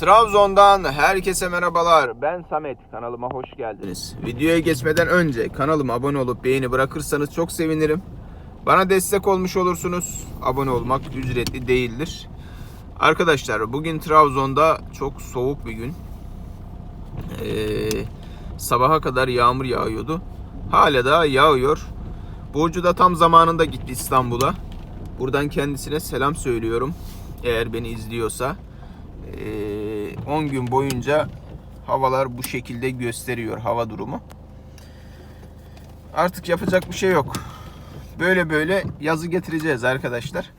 Trabzon'dan herkese merhabalar. Ben Samet. Kanalıma hoş geldiniz. Videoya geçmeden önce kanalıma abone olup beğeni bırakırsanız çok sevinirim. Bana destek olmuş olursunuz. Abone olmak ücretli değildir. Arkadaşlar bugün Trabzon'da çok soğuk bir gün. Ee, sabaha kadar yağmur yağıyordu. Hala da yağıyor. Burcu da tam zamanında gitti İstanbul'a. Buradan kendisine selam söylüyorum. Eğer beni izliyorsa. Ee, 10 gün boyunca havalar bu şekilde gösteriyor hava durumu. Artık yapacak bir şey yok. Böyle böyle yazı getireceğiz arkadaşlar.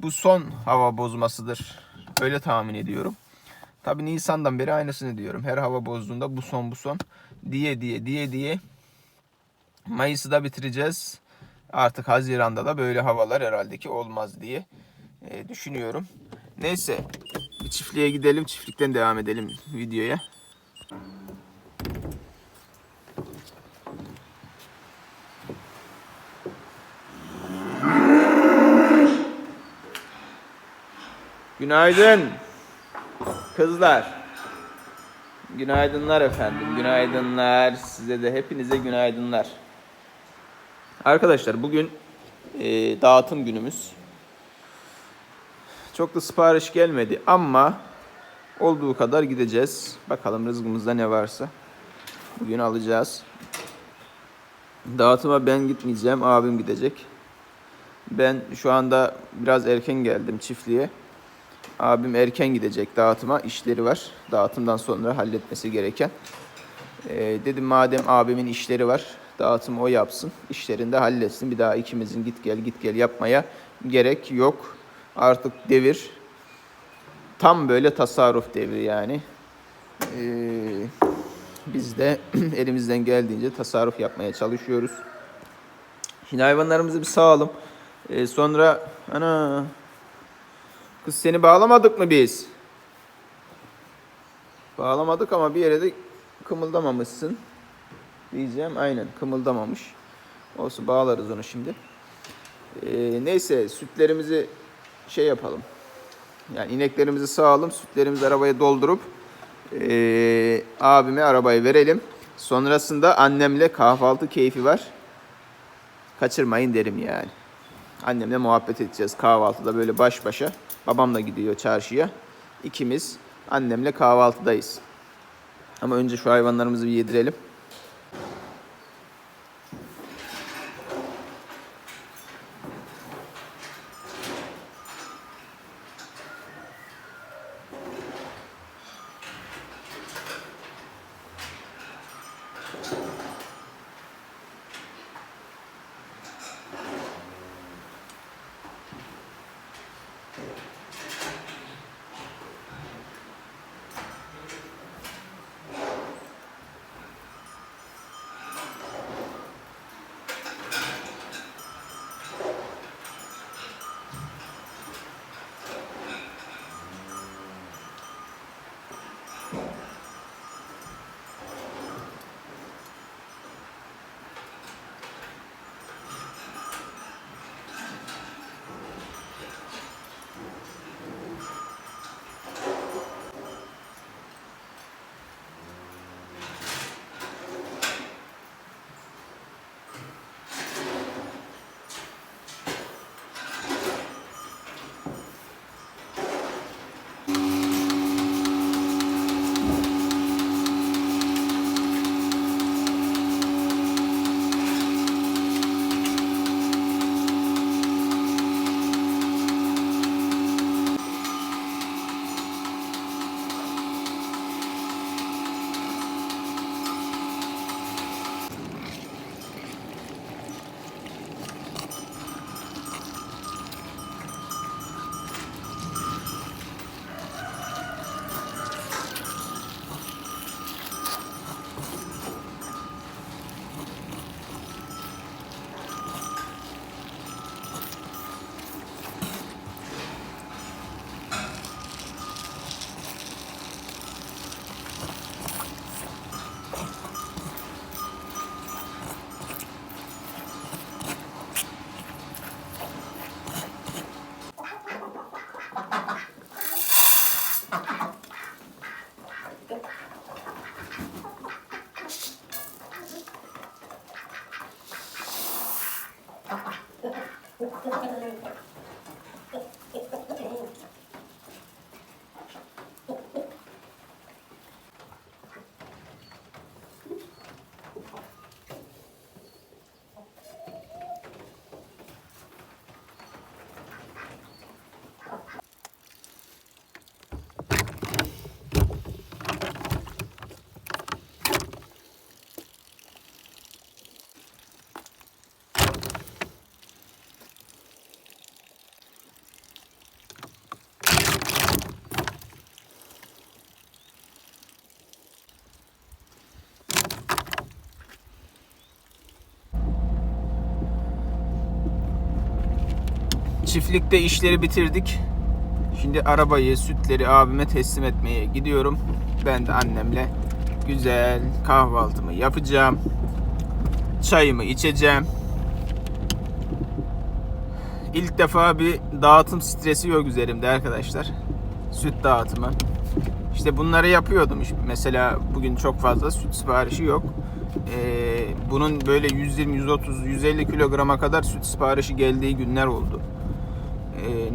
Bu son hava bozmasıdır. Öyle tahmin ediyorum. Tabi Nisan'dan beri aynısını diyorum. Her hava bozduğunda bu son bu son diye diye diye diye Mayıs'ı da bitireceğiz. Artık Haziran'da da böyle havalar herhalde ki olmaz diye e, düşünüyorum. Neyse bir çiftliğe gidelim. Çiftlikten devam edelim videoya. Günaydın kızlar. Günaydınlar efendim. Günaydınlar. Size de hepinize günaydınlar. Arkadaşlar bugün e, dağıtım günümüz. Çok da sipariş gelmedi ama olduğu kadar gideceğiz. Bakalım rızkımızda ne varsa. Bugün alacağız. Dağıtıma ben gitmeyeceğim. Abim gidecek. Ben şu anda biraz erken geldim çiftliğe. Abim erken gidecek dağıtıma. işleri var. Dağıtımdan sonra halletmesi gereken. Ee, dedim madem abimin işleri var. Dağıtımı o yapsın. işlerini de halletsin. Bir daha ikimizin git gel git gel yapmaya gerek yok. Artık devir tam böyle tasarruf devri yani. Ee, biz de elimizden geldiğince tasarruf yapmaya çalışıyoruz. Şimdi hayvanlarımızı bir sağalım. Ee, sonra ana kız seni bağlamadık mı biz? Bağlamadık ama bir yere de kımıldamamışsın. Diyeceğim aynen kımıldamamış. Olsun bağlarız onu şimdi. Ee, neyse sütlerimizi şey yapalım. Yani ineklerimizi sağalım. Sütlerimizi arabaya doldurup ee, abime arabayı verelim. Sonrasında annemle kahvaltı keyfi var. Kaçırmayın derim yani. Annemle muhabbet edeceğiz kahvaltıda böyle baş başa. Babam da gidiyor çarşıya. İkimiz annemle kahvaltıdayız. Ama önce şu hayvanlarımızı bir yedirelim. Çiftlikte işleri bitirdik. Şimdi arabayı, sütleri abime teslim etmeye gidiyorum. Ben de annemle güzel kahvaltımı yapacağım. Çayımı içeceğim. İlk defa bir dağıtım stresi yok üzerimde arkadaşlar. Süt dağıtımı. İşte bunları yapıyordum. Mesela bugün çok fazla süt siparişi yok. Ee, bunun böyle 120, 130, 150 kilograma kadar süt siparişi geldiği günler oldu.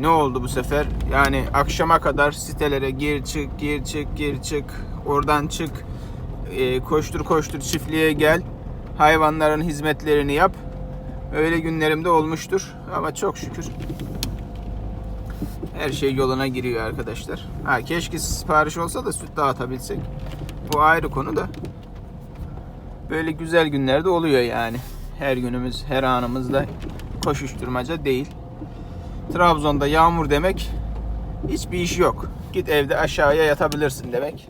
Ne oldu bu sefer? Yani akşama kadar sitelere gir çık, gir çık, gir çık, oradan çık, Ee, koştur koştur çiftliğe gel, hayvanların hizmetlerini yap. Öyle günlerim de olmuştur ama çok şükür her şey yoluna giriyor arkadaşlar. Ha keşke sipariş olsa da süt dağıtabilsek. Bu ayrı konu da. Böyle güzel günlerde oluyor yani. Her günümüz, her anımızda koşuşturmaca değil. Trabzon'da yağmur demek hiçbir iş yok. Git evde aşağıya yatabilirsin demek.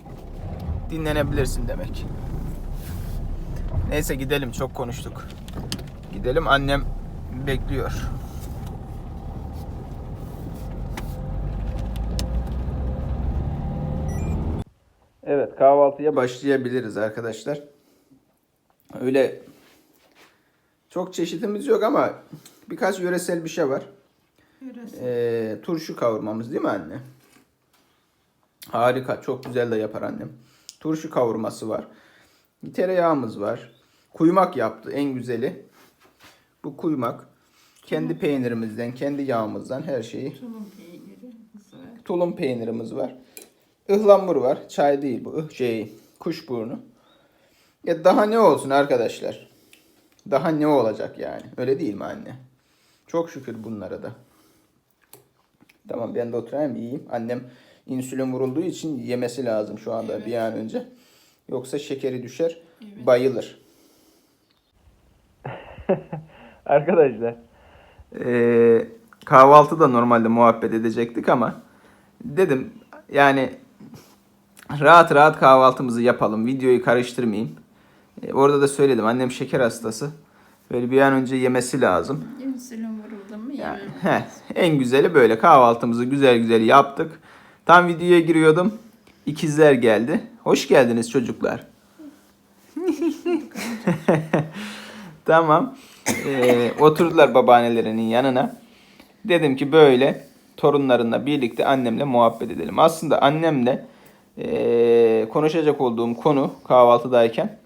Dinlenebilirsin demek. Neyse gidelim çok konuştuk. Gidelim annem bekliyor. Evet kahvaltıya başlayabiliriz arkadaşlar. Öyle çok çeşitimiz yok ama birkaç yöresel bir şey var. Ee, turşu kavurmamız değil mi anne? Harika çok güzel de yapar annem. Turşu kavurması var. Tereyağımız var. Kuymak yaptı en güzeli. Bu kuymak. Kendi peynirimizden, kendi yağımızdan her şeyi Tulum peyniri var. tulum peynirimiz var. Ihlamur var. Çay değil bu. Şey, kuşburnu. Ya daha ne olsun arkadaşlar? Daha ne olacak yani? Öyle değil mi anne? Çok şükür bunlara da. Tamam ben de oturayım yiyeyim. Annem insülin vurulduğu için yemesi lazım şu anda bir an önce. Yoksa şekeri düşer, bayılır. Arkadaşlar, ee, kahvaltıda normalde muhabbet edecektik ama dedim yani rahat rahat kahvaltımızı yapalım. Videoyu karıştırmayayım. E, orada da söyledim annem şeker hastası. Böyle bir an önce yemesi lazım. İnsülin Yani, heh, en güzeli böyle kahvaltımızı güzel güzel yaptık. Tam videoya giriyordum. İkizler geldi. Hoş geldiniz çocuklar. tamam. Ee, oturdular babaannelerinin yanına. Dedim ki böyle torunlarınla birlikte annemle muhabbet edelim. Aslında annemle ee, konuşacak olduğum konu kahvaltıdayken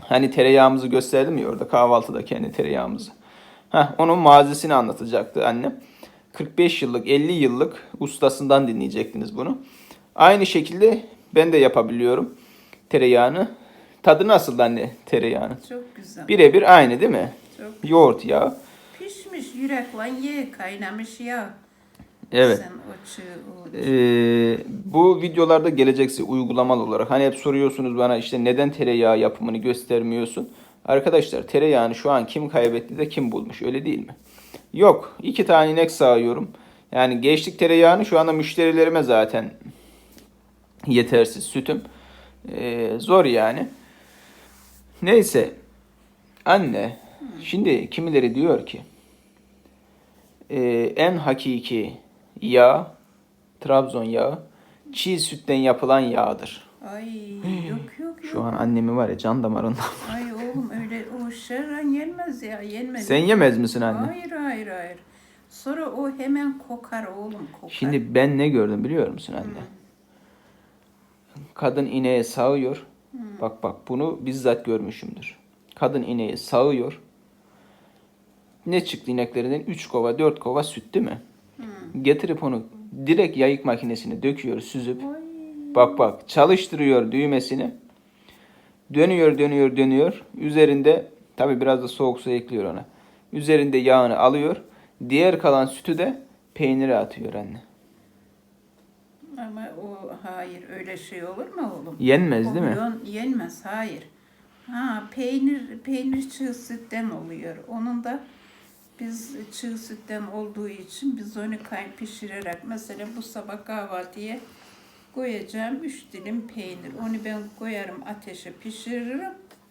hani tereyağımızı gösterdim ya orada kahvaltıda kendi tereyağımızı. Heh, onun mazisini anlatacaktı annem. 45 yıllık, 50 yıllık ustasından dinleyecektiniz bunu. Aynı şekilde ben de yapabiliyorum tereyağını. Tadı nasıl anne tereyağının? Çok güzel. Birebir aynı değil mi? Çok Yoğurt yağı. pişmiş yürek lan ye kaynamış ya. Evet. Ee, bu videolarda gelecekse uygulamalı olarak hani hep soruyorsunuz bana işte neden tereyağı yapımını göstermiyorsun? Arkadaşlar tereyağını şu an kim kaybetti de kim bulmuş öyle değil mi? Yok. iki tane inek sağıyorum. Yani geçtik tereyağını şu anda müşterilerime zaten yetersiz sütüm. Ee, zor yani. Neyse. Anne. Şimdi kimileri diyor ki e, en hakiki yağ Trabzon yağı çiğ sütten yapılan yağdır. Ay yok yok yok. Şu an annemi var ya can damarında. Ay oğlum öyle o şerran yenmez ya yenmez. Sen yemez misin anne? Hayır hayır hayır. Sonra o hemen kokar oğlum kokar. Şimdi ben ne gördüm biliyor musun anne? Kadın ineğe sağıyor. Bak bak bunu bizzat görmüşümdür. Kadın ineği sağıyor. Ne çıktı ineklerinden? 3 kova 4 kova süt değil mi? Getirip onu direkt yayık makinesine döküyor süzüp. Ay, Bak bak çalıştırıyor düğmesini. Dönüyor dönüyor dönüyor. Üzerinde tabi biraz da soğuk su ekliyor ona. Üzerinde yağını alıyor. Diğer kalan sütü de peynire atıyor anne. ama o hayır öyle şey olur mu oğlum? Yenmez değil mi? Yenmez, hayır. Ha, peynir peynir çığ sütten oluyor. Onun da biz çığ sütten olduğu için biz onu kay pişirerek mesela bu sabah kahvaltıya koyacağım üç dilim peynir. Onu ben koyarım ateşe pişiririm.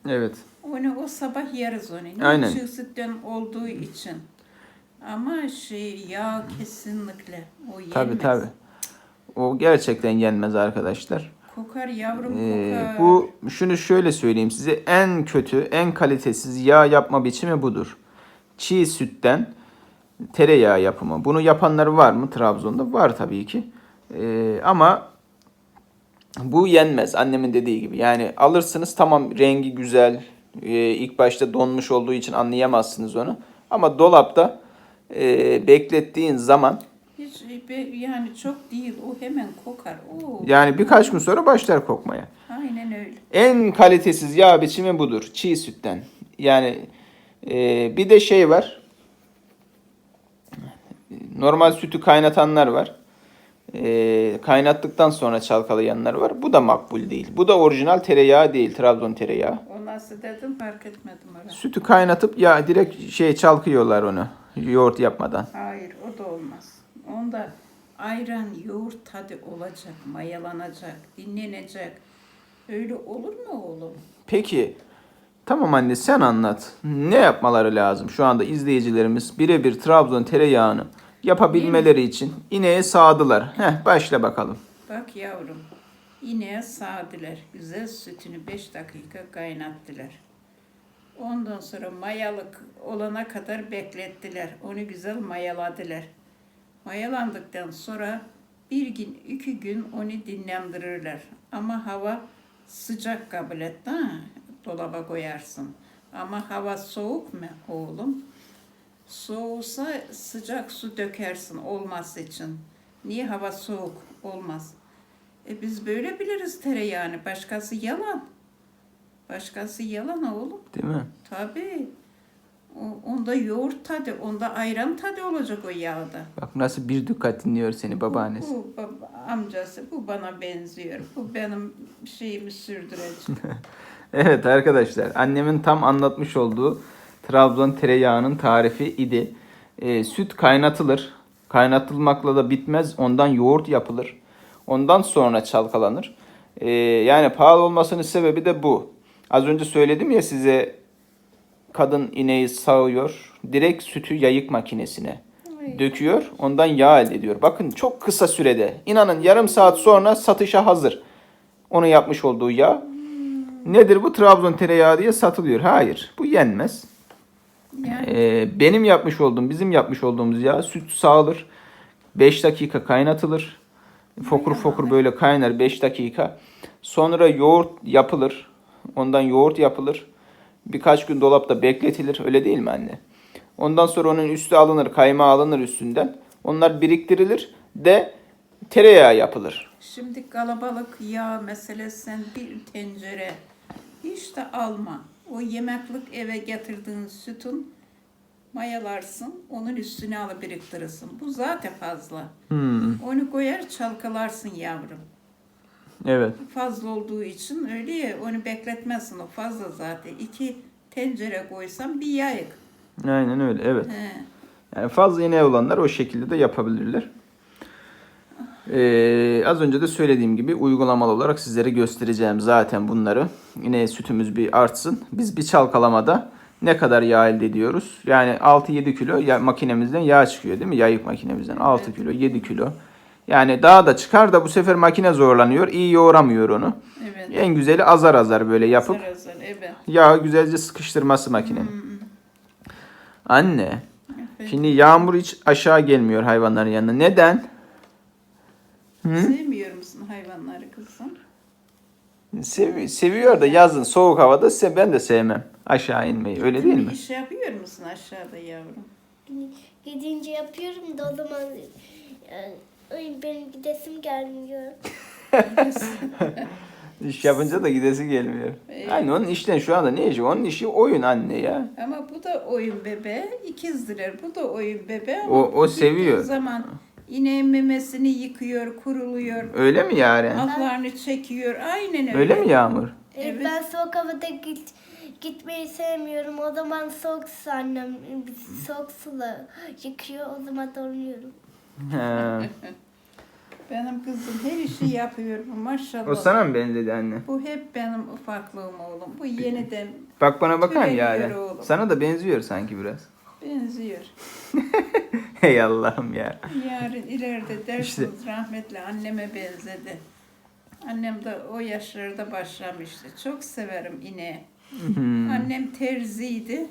Evet. Onu o sabah yeriz onu. Niye? Aynen. Çığ sütten olduğu için. Ama şey yağ kesinlikle o yenmez. Tabi tabi. O gerçekten yenmez arkadaşlar. Kokar yavrum Ee, kokar. bu şunu şöyle söyleyeyim size en kötü, en kalitesiz yağ yapma biçimi budur. Çiğ sütten tereyağı yapımı. Bunu yapanlar var mı Trabzon'da? Var tabii ki. Ee, ama bu yenmez annemin dediği gibi. Yani alırsınız tamam rengi güzel. Ee, ilk başta donmuş olduğu için anlayamazsınız onu. Ama dolapta e, beklettiğin zaman Hiç be- yani çok değil o hemen kokar. Oo, yani birkaç gün sonra başlar kokmaya. Aynen öyle. En kalitesiz yağ biçimi budur. Çiğ sütten. Yani e, bir de şey var. Normal sütü kaynatanlar var. E, kaynattıktan sonra çalkalayanlar var. Bu da makbul değil. Bu da orijinal tereyağı değil. Trabzon tereyağı. O nasıl dedim fark etmedim orada. Sütü kaynatıp ya direkt şey çalkıyorlar onu. Yoğurt yapmadan. Hayır o da olmaz. Onda ayran, yoğurt tadı olacak, mayalanacak, dinlenecek. Öyle olur mu oğlum? Peki tamam anne sen anlat. Ne yapmaları lazım? Şu anda izleyicilerimiz birebir Trabzon tereyağını yapabilmeleri için ineğe sağdılar. Heh başla bakalım. Bak yavrum, ineğe sağdılar. Güzel sütünü 5 dakika kaynattılar. Ondan sonra mayalık olana kadar beklettiler. Onu güzel mayaladılar. Mayalandıktan sonra bir gün, iki gün onu dinlendirirler. Ama hava sıcak kabul et ha? Dolaba koyarsın. Ama hava soğuk mu oğlum? Soğusa sıcak su dökersin olması için. Niye hava soğuk olmaz? E biz böyle biliriz tereyağını. Başkası yalan. Başkası yalan oğlum. Değil mi? Tabii. O- Onda yoğurt tadı, onda ayran tadı olacak o yağda. Bak nasıl bir dikkat dinliyor seni babaannesi. Bu, baba, amcası, bu bana benziyor. Bu benim şeyimi sürdürecek. Evet arkadaşlar annemin tam anlatmış olduğu Trabzon tereyağının tarifi idi. Ee, süt kaynatılır. Kaynatılmakla da bitmez. Ondan yoğurt yapılır. Ondan sonra çalkalanır. Ee, yani pahalı olmasının sebebi de bu. Az önce söyledim ya size kadın ineği sağıyor. Direkt sütü yayık makinesine döküyor. Ondan yağ elde ediyor. Bakın çok kısa sürede. inanın yarım saat sonra satışa hazır. Onu yapmış olduğu yağ. Nedir bu Trabzon tereyağı diye satılıyor. Hayır. Bu yenmez. Ee, benim yapmış olduğum, bizim yapmış olduğumuz yağ süt sağılır. 5 dakika kaynatılır. Fokur fokur böyle kaynar 5 dakika. Sonra yoğurt yapılır. Ondan yoğurt yapılır. Birkaç gün dolapta bekletilir. Öyle değil mi anne? Ondan sonra onun üstü alınır, kaymağı alınır üstünden. Onlar biriktirilir de tereyağı yapılır. şimdi kalabalık yağ meselesinden bir tencere hiç de alma. O yemeklik eve getirdiğin sütün mayalarsın, onun üstüne alıp biriktirirsin. Bu zaten fazla. Hmm, Onu koyar çalkalarsın yavrum. evet. Fazla olduğu için öyle ya onu bekletmezsin o fazla zaten. İki tencere koysan bir yayık. Aynen öyle. Evet. He. Yani fazla ineği olanlar o şekilde de yapabilirler. Ee, az önce de söylediğim gibi uygulamalı olarak sizlere göstereceğim zaten bunları. Yine sütümüz bir artsın. Biz bir çalkalamada ne kadar yağ elde ediyoruz? Yani 6-7 kilo ya, makinemizden yağ çıkıyor değil mi? Yayık makinemizden 6 Evet. kilo, 7 kilo. Yani daha da çıkar da bu sefer makine zorlanıyor. iyi yoğuramıyor onu. Evet. En güzeli azar azar böyle yapıp Azar azar, evet. yağı güzelce sıkıştırması makinenin. Hmm, Anne, evet. Şimdi yağmur hiç aşağı gelmiyor hayvanların yanına. Neden? Hı? Sevmiyor musun hayvanları kızım? Sevi- seviyor da yazın soğuk havada se ben de sevmem aşağı inmeyi. Öyle değil mi? iş yapıyor musun aşağıda yavrum? Gidince yapıyorum da o zaman yani, ay benim gidesim gelmiyor. İş yapınca da gidesi gelmiyor. Evet. Anne onun işten şu anda ne işi? Onun işi oyun anne ya. Ama bu da oyun bebe, ikizdiler. Bu da oyun bebe ama O- o seviyor. zaman ineğin memesini yıkıyor, kuruluyor. Öyle mi yani? Altlarını çekiyor. Aynen öyle. Öyle mi Yağmur? Evet. Ben soğuk havada git gitmeyi sevmiyorum. O zaman soğuk su annem soğuk suyla yıkıyor. O zaman donuyorum. Benim kızım her işi yapıyor maşallah. O sana mı benzedi anne? Bu hep benim ufaklığım oğlum. Bu yeniden Bak bana bakar Türeviyor yani. oğlum. Sana da benziyor sanki biraz. Benziyor. Hey Allah'ım ya. Yarın ileride dersiniz rahmetli anneme benzedi. Annem de o yaşlarda başlamıştı. Çok severim ineği. Hmm. Annem terziydi.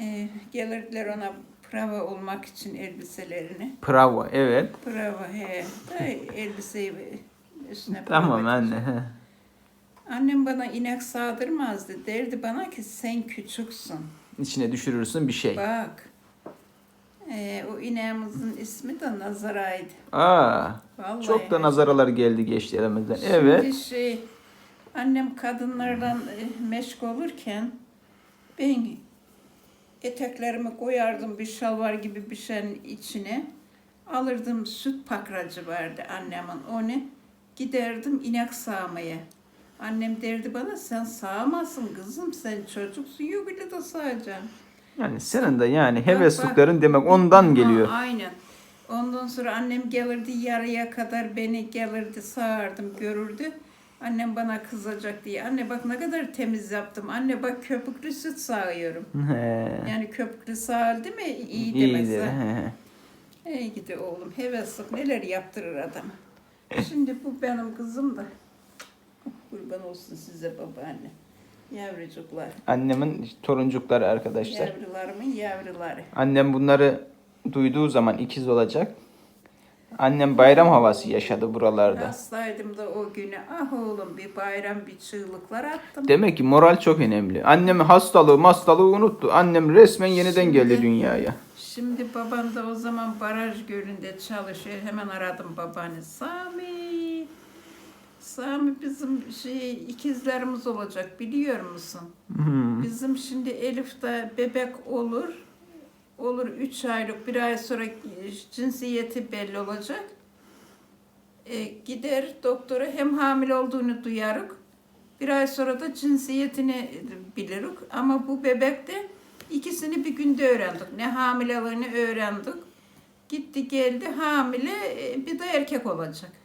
Ee, gelirdiler ona prava olmak için elbiselerini. Bravo evet. Prava he. Da elbiseyi üstüne Tamam prava anne. he. Annem bana inek sağdırmazdı. Derdi bana ki sen küçüksün. İçine düşürürsün bir şey. Bak. Ee, o ineğimizin ismi de Nazaray'dı. Aa, Vallahi. çok da nazaralar geldi geçti elimizden. Evet. Şimdi şey, annem kadınlardan e, meşgul olurken ben eteklerimi koyardım bir şalvar gibi bir şeyin içine. Alırdım süt pakracı vardı annemin onu. Giderdim inek sağmaya. Annem derdi bana sen sağamazsın kızım sen çocuksun yok bile de sağacaksın. Yani senin de yani heveslukların demek ondan Ha, geliyor. aynen. Ondan sonra annem gelirdi yarıya kadar beni gelirdi sağardım görürdü. Annem bana kızacak diye. Anne bak ne kadar temiz yaptım. Anne bak köpüklü süt sağıyorum. He. Yani köpüklü sağ değil mi? İyi demek. İyidir. Ey gidi oğlum heveslik neler yaptırır adam. Şimdi bu benim kızım da. Kurban olsun size babaanne. Yavrucuklar. Annemin toruncukları arkadaşlar. Yavrularımın yavruları. Annem bunları duyduğu zaman ikiz olacak. Annem bayram havası yaşadı buralarda. Hastaydım da o günü. Ah oğlum bir bayram bir çığlıklar attım. Demek ki moral çok önemli. Annem hastalığı hastalığı unuttu. Annem resmen yeniden Şimdi- geldi dünyaya. Şimdi babam da o zaman baraj gölünde çalışıyor. Hemen aradım babanı. Sami. Sami bizim şey ikizlerimiz olacak biliyor musun? Hmm. Bizim şimdi Elif de bebek olur. Olur 3 aylık bir ay sonra cinsiyeti belli olacak. E, gider doktora hem hamile olduğunu duyarık. Bir ay sonra da cinsiyetini bilirik. Ama bu bebek de ikisini bir günde öğrendik. Ne hamileliğini öğrendik. Gitti geldi hamile e, bir de erkek olacak.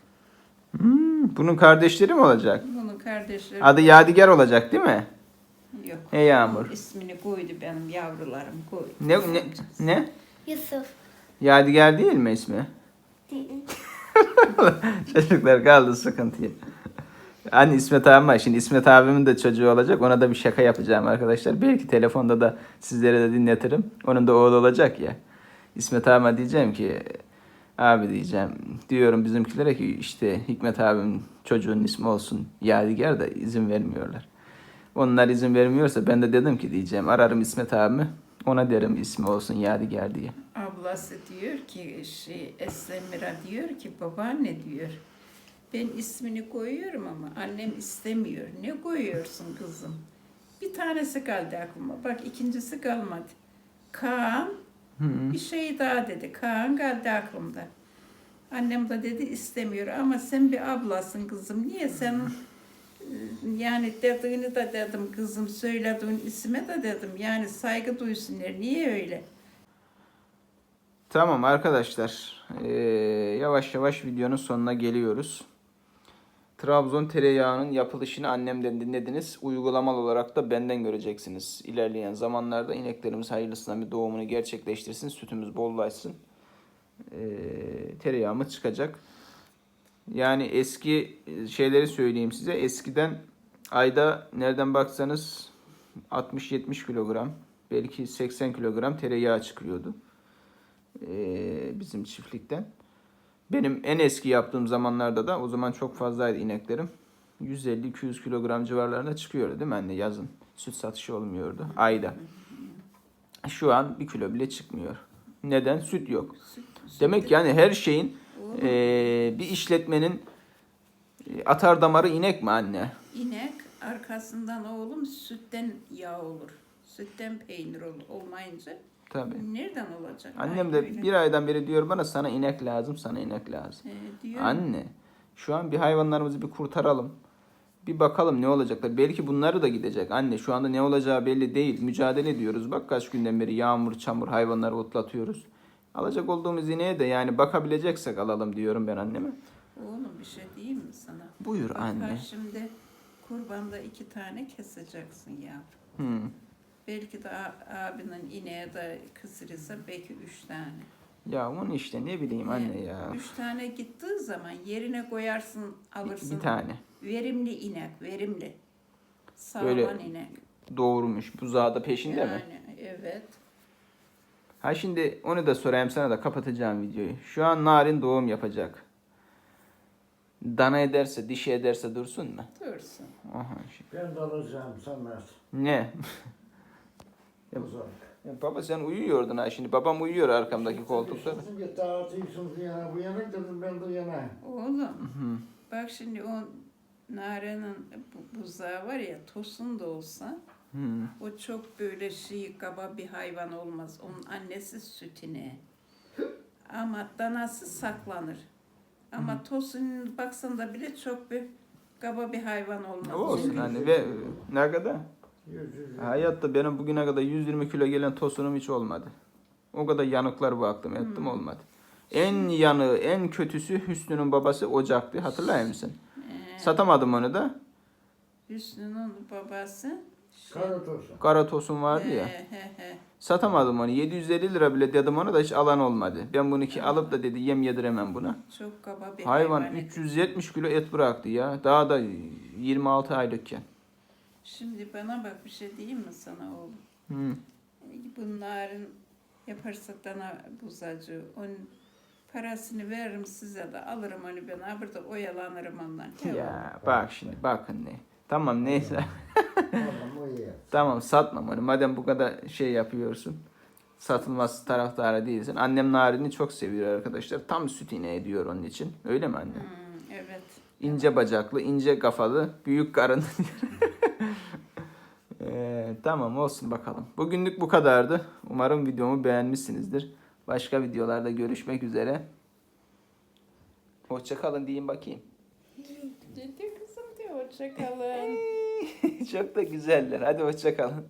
Bunun kardeşleri mi olacak? Bunun kardeşleri Adı Yadigar olacak değil mi? yok. Hey Yağmur. İsmini koydu benim yavrularım koydu. Ne ne ne? Yusuf. Yadigar değil mi ismi? Değil. Çocuklar kaldı sıkıntıya. Hani İsmet abim var. Şimdi İsmet abimin de çocuğu olacak. Ona da bir şaka yapacağım arkadaşlar. Belki telefonda da sizlere de dinletirim. Onun da oğlu olacak ya. İsmet abime diyeceğim ki abi diyeceğim. Diyorum bizimkilere ki işte Hikmet abimin çocuğunun ismi olsun Yadigar da izin vermiyorlar. Onlar izin vermiyorsa ben de dedim ki diyeceğim ararım İsmet abimi. Ona derim ismi olsun Yadigar diye. Ablası diyor ki şey Eslemira diyor ki babaanne diyor. Ben ismini koyuyorum ama annem istemiyor. Ne koyuyorsun kızım? Bir tanesi kaldı aklıma. Bak ikincisi kalmadı. Kaan Hı. bir şey daha dedi. Kaan kaldı aklımda. Annem de dedi istemiyor ama sen bir ablasın kızım. Niye sen e, yani dediğini de dedim kızım söylediğin isme de dedim. Yani saygı duysunlar. Niye öyle? Tamam arkadaşlar. Ee, yavaş yavaş videonun sonuna geliyoruz. Trabzon tereyağının yapılışını annemden dinlediniz. Uygulamalı olarak da benden göreceksiniz. İlerleyen zamanlarda ineklerimiz hayırlısına bir doğumunu gerçekleştirsin. Sütümüz bollaşsın. Ee, tereyağımız çıkacak. Yani eski şeyleri söyleyeyim size. Eskiden ayda nereden baksanız 60-70 kilogram belki 80 kilogram tereyağı çıkıyordu ee, bizim çiftlikten. Benim en eski yaptığım zamanlarda da o zaman çok fazlaydı ineklerim. 150-200 kilogram civarlarında çıkıyordu değil mi anne yazın? Süt satışı olmuyordu ayda. Şu an bir kilo bile çıkmıyor. Neden? Süt yok. Demek yani her şeyin ee, bir işletmenin e, atar damarı inek mi anne? İnek arkasından oğlum sütten yağ olur. Sütten peynir ol, olmayınca Tabii. nereden olacak? Annem de öyle. bir aydan beri diyor bana sana inek lazım, sana inek lazım. Ee, diyor. Anne, şu an bir hayvanlarımızı bir kurtaralım. Bir bakalım ne olacaklar. Belki bunları da gidecek. Anne şu anda ne olacağı belli değil. Mücadele ediyoruz. Bak kaç günden beri yağmur, çamur, hayvanları otlatıyoruz. Alacak olduğumuz ineğe de yani bakabileceksek alalım diyorum ben anneme. Oğlum bir şey diyeyim mi sana? Buyur Bak anne. şimdi kurbanda iki tane keseceksin yavrum. Hmm. Belki de abinin ineğe de kısırırsa belki üç tane. Ya onun işte ne bileyim anne ya. Üç tane gittiği zaman yerine koyarsın alırsın. Bir tane. Verimli inek, verimli. Sağlam Böyle inek. Doğurmuş. Buzağı da peşinde mi? Yani evet. Ha şimdi onu da sorayım sana da kapatacağım videoyu. Şu an Narin doğum yapacak. Dana ederse, dişi ederse dursun mu? Dursun. Aha. şimdi- Ben de alacağım Samet. Ne? Uzak. Ya baba sen uyuyordun ha şimdi. Babam uyuyor arkamdaki koltukta. Sizin bir dağıtıyorsunuz yana bu yana dedim ben de yana. Oğlum bak şimdi o narenin bu, buzağı var ya tosun da olsa Hı. o çok böyle şey kaba bir hayvan olmaz. Onun annesi sütüne. Ama danası saklanır. Ama tosun baksan da bile çok bir kaba bir hayvan olmaz. Olsun Çünkü anne ve ne kadar? Hayatta benim bugüne kadar 120 kilo gelen tosunum hiç olmadı. O kadar yanıklar baktım ettim olmadı. En yanığı, en kötüsü Hüsnü'nün babası Ocak'tı. Hatırlar mısın? Ee, Satamadım onu da. Hüsnü'nün babası şey, Kara tosun. Kara tosun vardı ya. He, he, he. Satamadım onu. 750 lira bile dedim ona da hiç alan olmadı. Ben bunu ki alıp da dedi yem yediremem buna. Çok kaba bir Hayvan hayvan. 370 kilo et bıraktı ya. Daha da 26 aylıkken. Şimdi bana bak bir şey diyeyim mi sana oğlum? Hı. Bunların yaparsa dana buzacı. Onun parasını veririm size de alırım onu ben. Ha burada oyalanırım ondan. Ya bak şimdi bakın ne. Tamam neyse. Tamam o iyi. tamam satmam onu. Madem bu kadar şey yapıyorsun. Satılması taraftarı değilsin. Annem narini çok seviyor arkadaşlar. Tam süt ineği diyor onun için. Öyle mi anne? Hmm, evet. İnce bacaklı, ince kafalı, büyük karın. Ee, tamam olsun bakalım. Bugünlük bu kadardı. Umarım videomu beğenmişsinizdir. Başka videolarda görüşmek üzere. Hoşçakalın diyeyim bakayım. Ciddi kızım diyor. Hoşçakalın. Çok da güzeller. Hadi hoşçakalın.